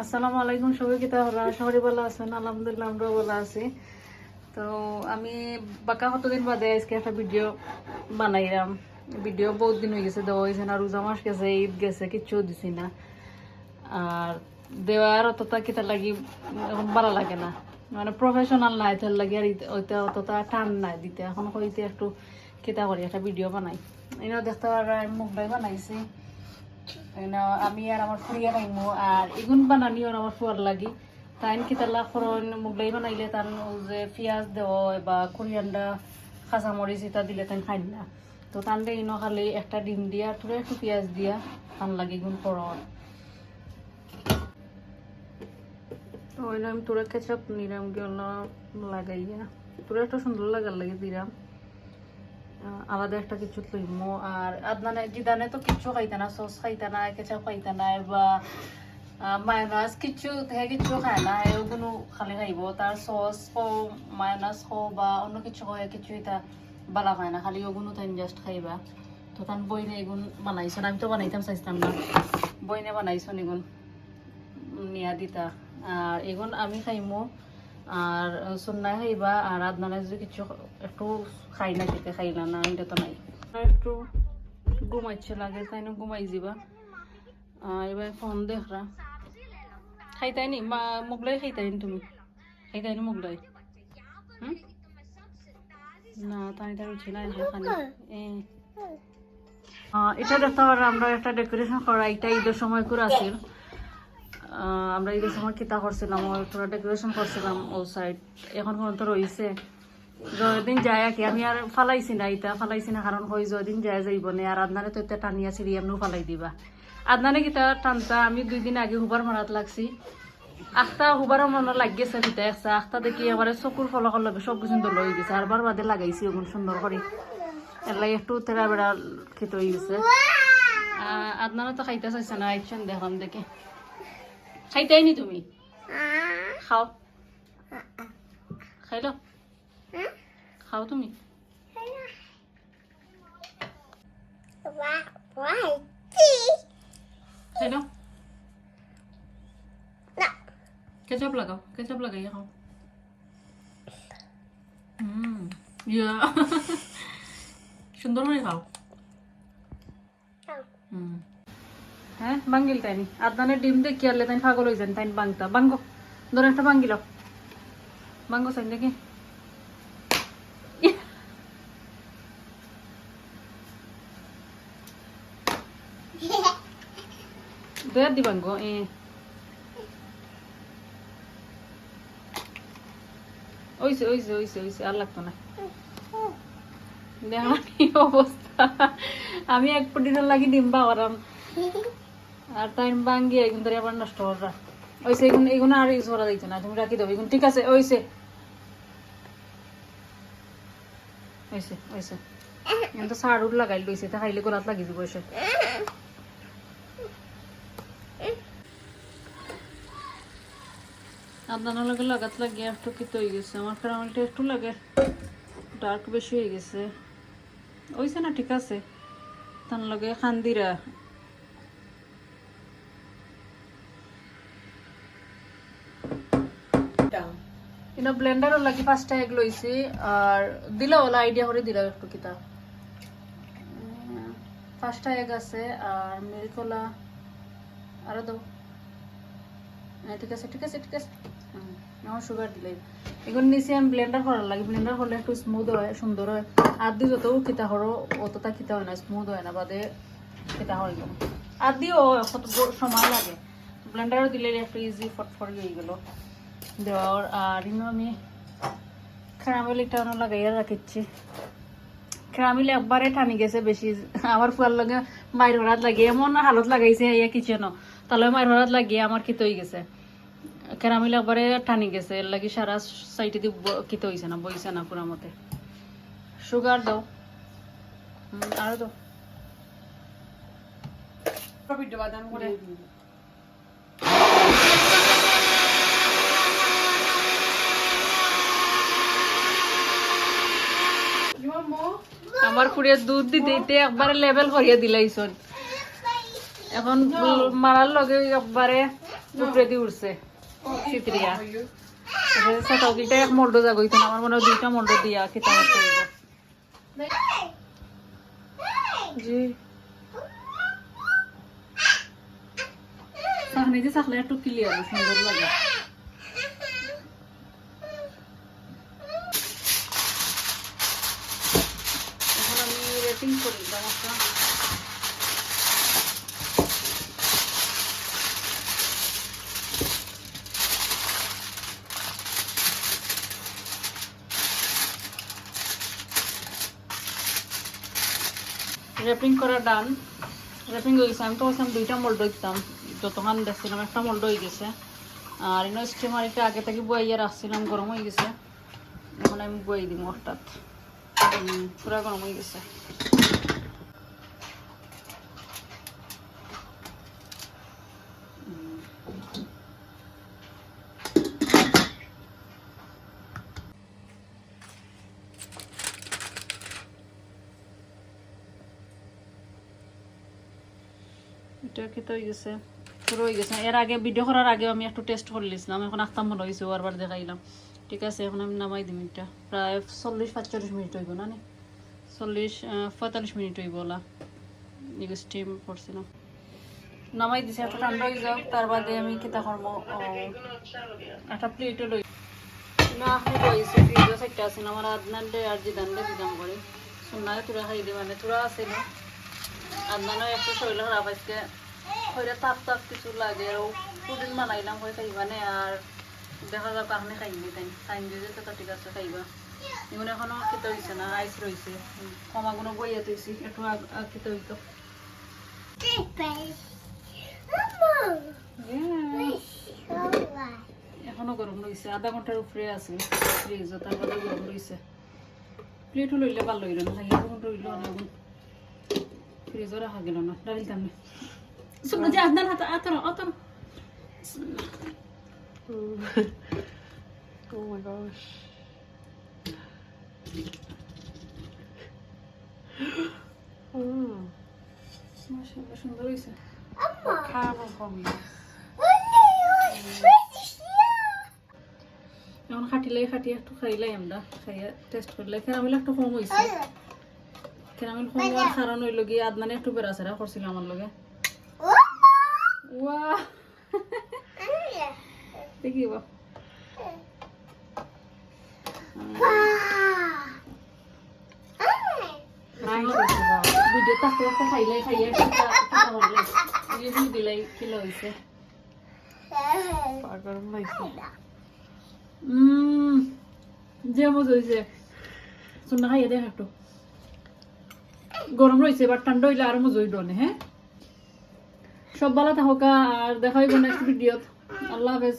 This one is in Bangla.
আসসালামু আলাইকুম সবাই কিতা হলা সবাই ভালো আছেন। আলহামদুলিল্লাহ আমরাও ভালো আছি। তো আমি বাঁকা কতদিন বাদে আজকে একটা ভিডিও বানাইলাম। ভিডিও বহুত দিন হয়ে গেছে, দেওয়া হয়েছে না, রোজা মাস গেছে, ঈদ গেছে, কিচ্ছু দিছি না। আর দেওয়ার অতটা কিতা লাগি এখন ভালো লাগে না। মানে প্রফেশনাল নাই, তার লাগে আর ওইটা অতটা টান নাই দিতে। এখন হইতে একটু কিতা করি, একটা ভিডিও বানাই। এনেও দেখতে পারা মুখটাই বানাইছি। আমি আর আমার ফুরিয়া খাইমু আর এগুন বানানিও আমার ফুয়ার লাগি। তাইন কিতালা খরণ মুগলাই বানাইলে ও যে পিঁয়াজ হয় বা কোরিয়ান্ডা কাঁচামরিচ এটা দিলে তাই খাই না। তো তানলে ইনো খালি একটা ডিম দিয়া তুলে একটু পেঁয়াজ দিয়া তান লাগি গুণ খরণ তো ওই আমি তোরা কেচাপ নিলাম গেলা লাগাইয়া। তোরা একটা সুন্দর লাগার লাগে দিলাম আলাদা একটা কিছু লইমো আর আদনানে, জিদানে তো কিচ্ছু খাইতে না, সস খাইতে না কেচাপ খাইতে না, বা মায়োনাজ কিচ্ছু, হে, কিচ্ছু খায় না এগুলো খালি খাইব। তার সস খো মায়োনাজ খো বা অন্য কিছু হয় কিছু এটা বালা খায় না, খালি ওগুলো তাই জাস্ট খাইবা। তো তান বইনে এগুন বানাইছেন আমি তো বানাইতাম চাইছিলাম না। বইনে বানাইছেন এগুন নিয়া দিতা। আর এগুন আমি খাইমো। আর সন্ন্যায় খাইবা আর আদনানে যদি কিছু একটু খাই না, খেতে খাইলা না এটা তো নাই। একটু ঘুমাইছে লাগে, তাই না ঘুমাই যাবা এবার ফোন দেখরা। খাইতাই নি? মা, মোগলাই খাইতাই নি তুমি? খাইতাই নি মোগলাই? না তাই তাই উঠি না এটা দেখতে পারো আমরা একটা ডেকোরেশন করা এটা ঈদের সময় করে আসিল আমরা ঈদের সময় কিতা করছিলাম ওই পুরো ডেকোরেশন করছিলাম ও সাইড এখন পর্যন্ত রয়েছে। যদিন যায় কি, আমি আর ফালাইছি না ইটা ফালাইছি না, কারণ হই যদিন যায় যাইব না। আর আদনারে তো এটা টানিয়া ছিড়ি এমনিও ফালাই দিবা। আদনারে কিতা টানতা, আমি দুই দিন আগে হুবার মারাত লাগছি। আখটা হুবার মনে লাগিয়েছে ভিতরে একটা আখটা দেখি এবারে চকুর ফলকর লগে সব কিছু হয়ে গেছে। আর বার বাদে লাগাইছি ওগুন সুন্দর করে এলাই একটু তেরা বেড়া খেতে হয়ে গেছে। আপনারা তো খাইতে চাইছে না আইছেন দেখাম দেখে। খাইতেই নি তুমি? খাও। খাইলো? খাও তুমি? খাইলো? কেচাপ লাগাও কেচাপ লাগাইয়া খাও। সুন্দর করে খাও। হুম হ্যাঁ বাঙ্গিল তাইনি। আদানের ডিম দিয়ে কি আনলে তাই পাগল হয়ে যান তাই বাংতা। বাঙ্গো, ধরো একটা বাঙ্গিল বাঙ্গো সাইন দেখি। দয়া দি বাঙ্গো, এ। ওইসে ওইসে ওইসে ওইসে আর লাগতো না। দেখা অবস্থা। আমি এক পুটিনের লাগি ডিম বাওয়ারাম আর টাইম ধরে আবার নষ্ট ওইসে এগুন আর ইউজ করা না, তুমি রাখি দেবো এগুন ঠিক আছে, ওইসে। ওইসে ওইসে। কিন্তু সারুর লাগাই লইছে তা খাইলে গোলাত দিব আপনার লগে লাগাত লাগে একটু কিতো হয়ে গেছে, আমার ক্যারামেলটা একটু লাগে ডার্ক বেশি হয়ে গেছে। ওইসে না ঠিক আছে, তার লগে খান্দিরা ইনো ব্লেন্ডারও লাগি পাঁচটা এগ লইছি আর দিলা ওলা আইডিয়া করে দিলা একটু কিতা পাঁচটা এগ আছে আর মিল্কলা আরও দাও ঠিক আছে ঠিক আছে ঠিক আছে। আমার সুগার দিলাই এগুলো নিচে আমি ব্লেন্ডার করার লাগে। ব্লেন্ডার করলে একটু স্মুথ হয় সুন্দর হয়। আর দি যত কিতা হরো অতটা কিতা হয় না স্মুথ হয় না, বাদে কিতা হয় গেল। আর দিও সময় লাগে। ব্লেন্ডারও দিলে একটু ইজি ফটফট হয়ে গেল। দেওয়ার আর ইনো আমি ক্যারামেল এটা লাগাইয়া রাখিচ্ছি ক্যারামেল একবারে টানি গেছে বেশি আমার ফুয়ার লগে মায়ের হরাত লাগিয়ে এমন হালত লাগাইছে ইয়া কিচেনও তাহলে মায়ের হরাত লাগিয়ে আমার কিত হয়ে গেছে ক্যারামেল একবারে টানি গেছে এর লাগি সারা সাইডে দিয়ে কিত হয়েছে না বইছে না পুরা মতে সুগার দাও আরও দাও বাদাম করে আমার কুড়িয়ে দুধ দিতে দিতে একবারে লেভেল করিয়ে দিলাইছন এখন মারার লগে একবারে উপরে দিয়ে উঠছে। চিত্রিয়া এক আমার মনে হয় দুইটা মল্ড দিয়া খেতে জি। চাকনি দিয়ে চাকলে একটু ক্লিয়ার সুন্দর লাগে এখন আমি রেটিং করি দামটা র্যাপিং করা ডান। র্যাপিং হয়ে গেছে। আমি তো বলছিলাম দুইটা মোল্ড দিতাম যতক্ষণ দেখছিলাম, একটা মোল্ড হয়ে গেছে। আর ইনো স্টিমারিটা আগে থেকে বইয়ে রাখছিলাম, গরম হয়ে গেছে। মানে আমি বই দিব হঠাৎ। পুরা গরম হয়ে গেছে। এটা খেতে হয়ে এখন আখতাম মনে হয়েছে নামাই দিম এটা চল্লিশ পাঁচচল্লিশ মিনিট হইব না চল্লিশ পঁয়তাল্লিশ মিনিট হইব ওলা নামাই দিছে একটু বাদে আমি খেতা কর্ম একটা প্লেটও লই না আপনি বইছে ফ্রিজও সাইডটা আছে না। আমার আদনান ডে আর জিদান খাই দি মানে তুরা আছে না। আদনানও একটু শরীর খারাপ আজকে হইলে তাপ তাপ কিছু লাগে আর পুদিন বানাইলাম হয়ে খাইবানে আর দেখা যাক কারণে খাইনি তাই টাইম দিয়ে যেতে তো ঠিক আছে খাইবা এগুলো এখনও খেতে হয়েছে না আইস রয়েছে কমাগুলো বইয়া তৈছি একটু খেতে হইতো এখনও গরম রয়েছে আধা ঘণ্টার উপরে আছে ফ্রিজও তারপরে গরম রয়েছে প্লেটও লইলে ভালো হইল না খাইয়া ঘণ্টা হইল না ফ্রিজও রাখা গেল না ডালিল তামনে শুকনো যে আদনান হাত আতর আতর Oh my gosh. Mm. মাশাআল্লাহ সুন্দর হইছে Caramel from you. এখন খাটিলাই খাটি একটু খাইলাই আমরা খাইয়া টেস্ট করলে কেরামিল একটু কম হয়েছে কেরামিল কম হওয়ার কারণ হইল গিয়ে আদনানে একটু বেড়াচেরা করছিল আমার লগে ওয়া দেখিব ভিডিও তাকে একটা খাইলাই খাইয়া দিলাই কিলো হয়েছে পাগল মাইছি উম যে মজা হয়েছে শুনে খাইয়ে দেখ একটু গরম রয়েছে এবার ঠান্ডা হইলে আরও মজা হইল হ্যাঁ সব ভালো থাকা আর দেখা হইব নেক্সট ভিডিওত আল্লাহ হাফেজ।